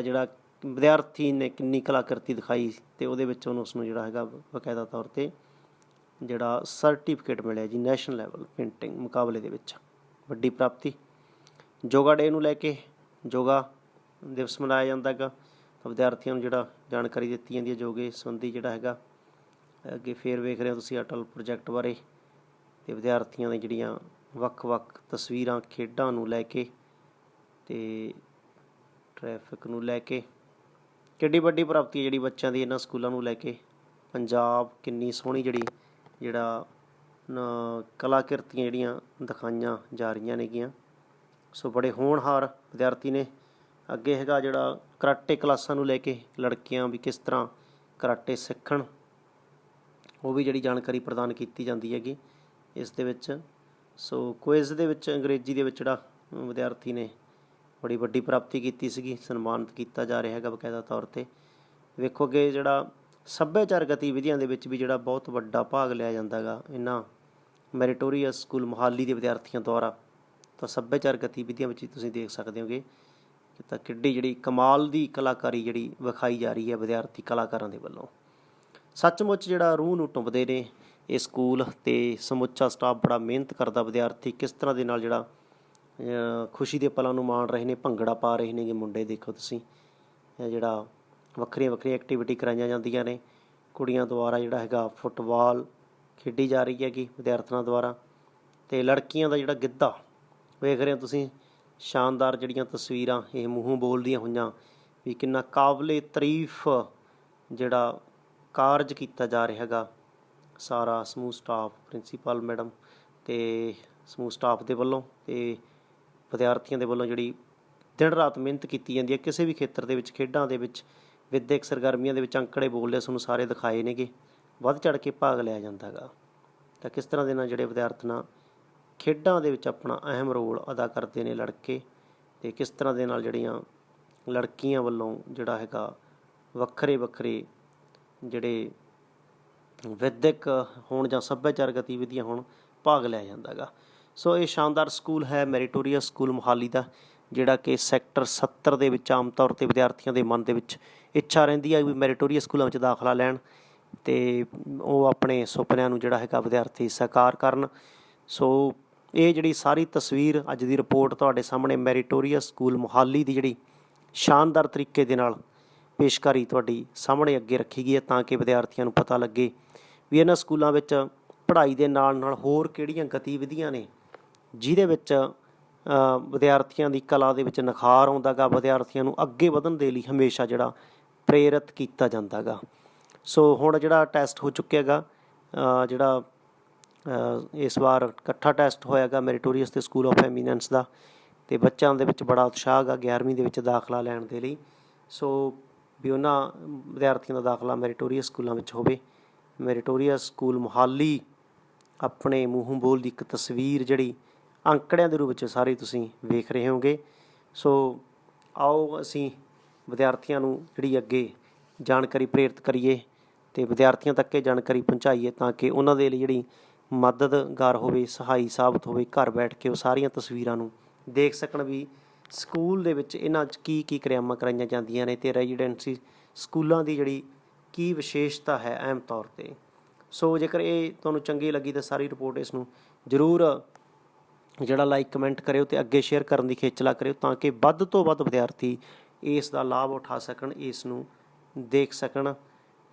ਜਿਹੜਾ ਵਿਦਿਆਰਥੀ ਨੇ ਕਿੰਨੀ ਕਲਾਕ੍ਰਿਤੀ ਦਿਖਾਈ ਤੇ ਉਹਦੇ ਵਿੱਚ ਉਹਨੂੰ ਉਸਨੂੰ ਜਿਹੜਾ ਹੈਗਾ ਬਕਾਇਦਾ ਤੌਰ ਤੇ ਜਿਹੜਾ ਸਰਟੀਫਿਕੇਟ ਮਿਲਿਆ ਜੀ ਨੈਸ਼ਨਲ ਲੈਵਲ ਪੇਂਟਿੰਗ ਮੁਕਾਬਲੇ ਦੇ ਵਿੱਚ। ਵੱਡੀ ਪ੍ਰਾਪਤੀ। ਯੋਗਾ ਡੇ ਨੂੰ ਲੈ ਕੇ ਯੋਗਾ ਦਿਵਸ ਮਨਾਇਆ ਜਾਂਦਾ ਹੈਗਾ। ਤਾਂ ਵਿਦਿਆਰਥੀਆਂ ਨੂੰ ਜਿਹੜਾ ਜਾਣਕਾਰੀ ਦਿੱਤੀ ਜਾਂਦੀ ਹੈ ਯੋਗੇ ਸੰਬੰਧੀ ਜਿਹੜਾ ਹੈਗਾ ਅੱਗੇ ਫੇਰ ਵੇਖ ਰਹੇ ਹੋ ਤੁਸੀਂ ਅਟਲ ਪ੍ਰੋਜੈਕਟ ਬਾਰੇ ਤੇ ਵਿਦਿਆਰਥੀਆਂ ਦੀਆਂ ਜਿਹੜੀਆਂ ਵੱਖ-ਵੱਖ ਤਸਵੀਰਾਂ ਖੇਡਾਂ ਨੂੰ ਲੈ ਕੇ ਤੇ ਟ੍ਰੈਫਿਕ ਨੂੰ ਲੈ ਕੇ, ਕਿੱਡੀ ਵੱਡੀ ਪ੍ਰਾਪਤੀ ਜਿਹੜੀ ਬੱਚਿਆਂ ਦੀ ਇਹਨਾਂ ਸਕੂਲਾਂ ਨੂੰ ਲੈ ਕੇ। ਪੰਜਾਬ ਕਿੰਨੀ ਸੋਹਣੀ ਜਿਹੜੀ, ਜਿਹੜਾ ਨ- ਕਲਾਕ੍ਰਿਤੀਆਂ ਜਿਹੜੀਆਂ ਦਿਖਾਈਆਂ ਜਾ ਰਹੀਆਂ ਨੇਗੀਆਂ। ਸੋ ਬੜੇ ਹੋਣਹਾਰ ਵਿਦਿਆਰਥੀ ਨੇ। ਅੱਗੇ ਹੈਗਾ ਜਿਹੜਾ ਕਰਾਟੇ ਕਲਾਸਾਂ ਨੂੰ ਲੈ ਕੇ ਲੜਕੀਆਂ ਵੀ ਕਿਸ ਤਰ੍ਹਾਂ ਕਰਾਟੇ ਸਿੱਖਣ ਉਹ ਵੀ ਜਿਹੜੀ ਜਾਣਕਾਰੀ ਪ੍ਰਦਾਨ ਕੀਤੀ ਜਾਂਦੀ ਹੈਗੀ। ਇਸ ਦੇ ਵਿੱਚ, ਸੋ ਕੁਇਜ਼ ਦੇ ਵਿੱਚ, ਅੰਗਰੇਜ਼ੀ ਦੇ ਵਿੱਚ ਜਿਹੜਾ ਵਿਦਿਆਰਥੀ ਨੇ ਬੜੀ ਵੱਡੀ ਪ੍ਰਾਪਤੀ ਕੀਤੀ ਸੀਗੀ, ਸਨਮਾਨਿਤ ਕੀਤਾ ਜਾ ਰਿਹਾ ਹੈਗਾ ਬਕਾਇਦਾ ਤੌਰ ਤੇ। ਵੇਖੋ ਅੱਗੇ ਜਿਹੜਾ ਸੱਭਿਆਚਾਰ ਗਤੀਵਿਧੀਆਂ ਦੇ ਵਿੱਚ ਵੀ ਜਿਹੜਾ ਬਹੁਤ ਵੱਡਾ ਭਾਗ ਲਿਆ ਜਾਂਦਾ ਹੈਗਾ, ਇਹਨਾਂ ਮੈਰੀਟੋਰੀਅਸ ਸਕੂਲ ਮੋਹਾਲੀ ਦੇ ਵਿਦਿਆਰਥੀਆਂ ਦੁਆਰਾ, ਤਾਂ ਸੱਭਿਆਚਾਰ ਗਤੀਵਿਧੀਆਂ ਵਿੱਚ ਹੀ ਤੁਸੀਂ ਦੇਖ ਸਕਦੇ ਹੋਗੇ ਕਿ ਤਾਂ ਕਿੱਡੀ ਜਿਹੜੀ ਕਮਾਲ ਦੀ ਕਲਾਕਾਰੀ ਜਿਹੜੀ ਵਿਖਾਈ ਜਾ ਰਹੀ ਹੈ ਵਿਦਿਆਰਥੀ ਕਲਾਕਾਰਾਂ ਦੇ ਵੱਲੋਂ। ਸੱਚਮੁੱਚ ਜਿਹੜਾ ਰੂਹ ਨੂੰ ਟੁੰਬਦੇ ਨੇ, ਇਹ ਸਕੂਲ ਤੇ ਸਮੁੱਚਾ ਸਟਾਫ ਬੜਾ ਮਿਹਨਤ ਕਰਦਾ, ਵਿਦਿਆਰਥੀ ਕਿਸ ਤਰ੍ਹਾਂ ਦੇ ਨਾਲ ਜਿਹੜਾ ਖੁਸ਼ੀ ਦੇ ਪਲਾਂ ਨੂੰ ਮਾਣ ਰਹੇ ਨੇ, ਭੰਗੜਾ ਪਾ ਰਹੇ ਨੇਗੇ ਮੁੰਡੇ, ਦੇਖੋ ਤੁਸੀਂ। ਜਿਹੜਾ ਵੱਖਰੀਆਂ ਵੱਖਰੀਆਂ ਐਕਟੀਵਿਟੀ ਕਰਾਈਆਂ ਜਾਂਦੀਆਂ ਨੇ। ਕੁੜੀਆਂ ਦੁਆਰਾ ਜਿਹੜਾ ਹੈਗਾ ਫੁੱਟਬਾਲ ਖੇਡੀ ਜਾ ਰਹੀ ਹੈਗੀ ਵਿਦਿਆਰਥਣਾਂ ਦੁਆਰਾ। ਤੇ ਲੜਕੀਆਂ ਦਾ ਜਿਹੜਾ ਗਿੱਧਾ, ਵੇਖ ਰਹੇ ਹੋ ਤੁਸੀਂ, ਸ਼ਾਨਦਾਰ ਜਿਹੜੀਆਂ ਤਸਵੀਰਾਂ, ਇਹ ਮੂੰਹੋਂ ਬੋਲਦੀਆਂ ਹੋਈਆਂ ਵੀ ਕਿੰਨਾ ਕਾਬਲੇ ਤਾਰੀਫ ਜਿਹੜਾ ਕਾਰਜ ਕੀਤਾ ਜਾ ਰਿਹਾ ਹੈਗਾ। ਸਾਰਾ ਸਮੂਹ ਸਟਾਫ ਪ੍ਰਿੰਸੀਪਲ ਮੈਡਮ ਤੇ ਸਮੂਹ ਸਟਾਫ ਦੇ ਵੱਲੋਂ ਤੇ ਵਿਦਿਆਰਥੀਆਂ ਦੇ ਵੱਲੋਂ ਜਿਹੜੀ ਦਿਨ ਰਾਤ ਮਿਹਨਤ ਕੀਤੀ ਜਾਂਦੀ ਹੈ, ਕਿਸੇ ਵੀ ਖੇਤਰ ਦੇ ਵਿੱਚ, ਖੇਡਾਂ ਦੇ ਵਿੱਚ, ਵਿਦਿਅਕ ਸਰਗਰਮੀਆਂ ਦੇ ਵਿੱਚ ਅੰਕੜੇ ਬੋਲਦੇ ਸਾਨੂੰ ਸਾਰੇ ਦਿਖਾਏ ਨੇਗੇ। ਵੱਧ ਚੜ ਕੇ ਭਾਗ ਲਿਆ ਜਾਂਦਾ ਹੈਗਾ। ਤਾਂ ਕਿਸ ਤਰ੍ਹਾਂ ਦੇ ਨਾਲ ਜਿਹੜੇ ਵਿਦਿਆਰਥਣਾਂ ਖੇਡਾਂ ਦੇ ਵਿੱਚ ਆਪਣਾ ਅਹਿਮ ਰੋਲ ਅਦਾ ਕਰਦੇ ਨੇ ਲੜਕੇ ਤੇ ਕਿਸ ਤਰ੍ਹਾਂ ਦੇ ਨਾਲ ਜਿਹੜੀਆਂ ਲੜਕੀਆਂ ਵੱਲੋਂ ਜਿਹੜਾ ਹੈਗਾ ਵੱਖਰੇ ਵੱਖਰੇ ਜਿਹੜੇ ਵਿਦਿਅਕ ਹੋਣ ਜਾਂ ਸੱਭਿਆਚਾਰ ਗਤੀਵਿਧੀਆਂ ਹੋਣ, ਭਾਗ ਲਿਆ ਜਾਂਦਾਗਾ। ਸੋ ਇਹ ਸ਼ਾਨਦਾਰ ਸਕੂਲ ਹੈ, ਮੈਰੀਟੋਰੀਅਸ ਸਕੂਲ ਮੁਹਾਲੀ ਦਾ, ਜਿਹੜਾ ਕਿ ਸੈਕਟਰ 70 ਦੇ ਵਿੱਚ ਆਮ ਤੌਰ ਤੇ ਵਿਦਿਆਰਥੀਆਂ ਦੇ ਮਨ ਦੇ ਵਿੱਚ ਇੱਛਾ ਰਹਿੰਦੀ ਹੈ ਵੀ ਮੈਰੀਟੋਰੀਅਸ ਸਕੂਲਾਂ ਵਿੱਚ ਦਾਖਲਾ ਲੈਣ ਤੇ ਉਹ ਆਪਣੇ ਸੁਪਨਿਆਂ ਨੂੰ ਜਿਹੜਾ ਹੈਗਾ ਵਿਦਿਆਰਥੀ ਸਾਕਾਰ ਕਰਨ। ਸੋ ਇਹ ਜਿਹੜੀ ਸਾਰੀ ਤਸਵੀਰ ਅੱਜ ਦੀ ਰਿਪੋਰਟ ਤੁਹਾਡੇ ਸਾਹਮਣੇ ਮੈਰੀਟੋਰੀਅਸ ਸਕੂਲ ਮੁਹਾਲੀ ਦੀ ਜਿਹੜੀ ਸ਼ਾਨਦਾਰ ਤਰੀਕੇ ਦੇ ਨਾਲ ਪੇਸ਼ਕਾਰੀ ਤੁਹਾਡੀ ਸਾਹਮਣੇ ਅੱਗੇ ਰੱਖੀ ਗਈ ਹੈ ਤਾਂ ਕਿ ਵਿਦਿਆਰਥੀਆਂ ਨੂੰ ਪਤਾ ਲੱਗੇ ਵੀ ਇਹਨਾਂ ਸਕੂਲਾਂ ਵਿੱਚ ਪੜ੍ਹਾਈ ਦੇ ਨਾਲ ਨਾਲ ਹੋਰ ਕਿਹੜੀਆਂ ਗਤੀਵਿਧੀਆਂ ਨੇ ਜਿਹਦੇ ਵਿੱਚ ਵਿਦਿਆਰਥੀਆਂ ਦੀ ਕਲਾ ਦੇ ਵਿੱਚ ਨਿਖਾਰ ਆਉਂਦਾਗਾ, ਵਿਦਿਆਰਥੀਆਂ ਨੂੰ ਅੱਗੇ ਵਧਣ ਦੇ ਲਈ ਹਮੇਸ਼ਾ ਜਿਹੜਾ ਪ੍ਰੇਰਿਤ ਕੀਤਾ ਜਾਂਦਾਗਾ। ਸੋ ਹੁਣ ਜਿਹੜਾ ਟੈਸਟ ਹੋ ਚੁੱਕਿਆ ਹੈਗਾ ਜਿਹੜਾ ਇਸ ਵਾਰ ਇਕੱਠਾ ਟੈਸਟ ਹੋਇਆਗਾ ਮੈਰੀਟੋਰੀਅਸ ਤੇ ਸਕੂਲ ਆਫ ਐਮੀਨੈਂਸ ਦਾ ਤੇ ਬੱਚਿਆਂ ਦੇ ਵਿੱਚ ਬੜਾ ਉਤਸ਼ਾਹ ਹੈਗਾ 11ਵੀਂ ਦੇ ਵਿੱਚ ਦਾਖਲਾ ਲੈਣ ਦੇ ਲਈ। ਸੋ ਵੀ ਉਹਨਾਂ ਵਿਦਿਆਰਥੀਆਂ ਦਾ ਦਾਖਲਾ ਮੈਰੀਟੋਰੀਅਸ ਸਕੂਲਾਂ ਵਿੱਚ ਹੋਵੇ। ਮੈਰੀਟੋਰੀਅਸ ਸਕੂਲ ਮੁਹਾਲੀ ਆਪਣੇ ਮੂੰਹੋਂ ਬੋਲ ਦੀ ਇੱਕ ਤਸਵੀਰ ਜਿਹੜੀ ਅੰਕੜਿਆਂ ਦੇ ਰੂਪ ਵਿੱਚ ਸਾਰੇ ਤੁਸੀਂ ਵੇਖ ਰਹੇ ਹੋਗੇ ਸੋ ਆਓ ਅਸੀਂ ਵਿਦਿਆਰਥੀਆਂ ਨੂੰ ਜਿਹੜੀ ਅੱਗੇ ਜਾਣਕਾਰੀ ਪ੍ਰੇਰਿਤ ਕਰੀਏ ਤੇ ਵਿਦਿਆਰਥੀਆਂ ਤੱਕ ਇਹ ਜਾਣਕਾਰੀ ਪਹੁੰਚਾਈਏ ਤਾਂ ਕਿ ਉਹਨਾਂ ਦੇ ਲਈ ਜਿਹੜੀ ਮਦਦਗਾਰ ਹੋਵੇ, ਸਹਾਈ ਸਾਬਤ ਹੋਵੇ, ਘਰ ਬੈਠ ਕੇ ਉਹ ਸਾਰੀਆਂ ਤਸਵੀਰਾਂ ਨੂੰ ਦੇਖ ਸਕਣ ਵੀ ਸਕੂਲ ਦੇ ਵਿੱਚ ਇਹਨਾਂ 'ਚ ਕੀ ਕੀ ਕਿਰਿਆਵਾਂ ਕਰਾਈਆਂ ਜਾਂਦੀਆਂ ਨੇ ਤੇ ਰੈਜ਼ੀਡੈਂਸੀ ਸਕੂਲਾਂ ਦੀ ਜਿਹੜੀ ਕੀ ਵਿਸ਼ੇਸ਼ਤਾ ਹੈ ਅਹਿਮ ਤੌਰ ਤੇ। ਸੋ ਜੇਕਰ ਇਹ ਤੁਹਾਨੂੰ ਚੰਗੀ ਲੱਗੀ ਤਾਂ ਸਾਰੀ ਰਿਪੋਰਟ ਇਸ ਨੂੰ ਜ਼ਰੂਰ ਜਿਹੜਾ ਲਾਈਕ, ਕਮੈਂਟ ਕਰਿਓ ਤੇ ਅੱਗੇ ਸ਼ੇਅਰ ਕਰਨ ਦੀ ਖੇਚਲਾ ਕਰਿਓ ਤਾਂ ਕਿ ਵੱਧ ਤੋਂ ਵੱਧ ਵਿਦਿਆਰਥੀ ਇਸ ਦਾ ਲਾਭ ਉਠਾ ਸਕਣ, ਇਸ ਨੂੰ ਦੇਖ ਸਕਣ।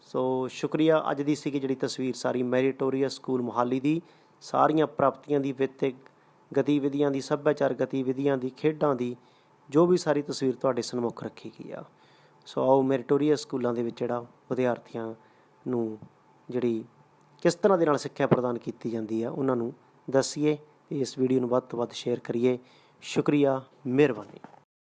ਸੋ ਸ਼ੁਕਰੀਆ। ਅੱਜ ਦੀ ਸੀਗੀ ਜਿਹੜੀ ਤਸਵੀਰ ਸਾਰੀ ਮੈਰੀਟੋਰੀਅਸ ਸਕੂਲ ਮੁਹਾਲੀ ਦੀ। ਸਾਰੀਆਂ ਪ੍ਰਾਪਤੀਆਂ ਦੀ ਵਿੱਤਿਅਕ ਗਤੀਵਿਧੀਆਂ ਦੀ, ਸੱਭਿਆਚਾਰ ਗਤੀਵਿਧੀਆਂ ਦੀ, ਖੇਡਾਂ ਦੀ ਜੋ ਵੀ ਸਾਰੀ ਤਸਵੀਰ ਤੁਹਾਡੇ ਸਨਮੁਖ ਰੱਖੀ ਗਈ ਆ। ਸੋ ਆਓ ਮੈਰੀਟੋਰੀਅਸ ਸਕੂਲਾਂ ਦੇ ਵਿੱਚ ਜਿਹੜਾ ਵਿਦਿਆਰਥੀਆਂ ਨੂੰ ਜਿਹੜੀ ਕਿਸ ਤਰ੍ਹਾਂ ਦੇ ਨਾਲ ਸਿੱਖਿਆ ਪ੍ਰਦਾਨ ਕੀਤੀ ਜਾਂਦੀ ਆ, ਉਹਨਾਂ ਨੂੰ ਦੱਸੀਏ ਤੇ ਇਸ ਵੀਡੀਓ ਨੂੰ ਵੱਧ ਤੋਂ ਵੱਧ ਸ਼ੇਅਰ ਕਰੀਏ। ਸ਼ੁਕਰੀਆ, ਮਿਹਰਬਾਨੀ।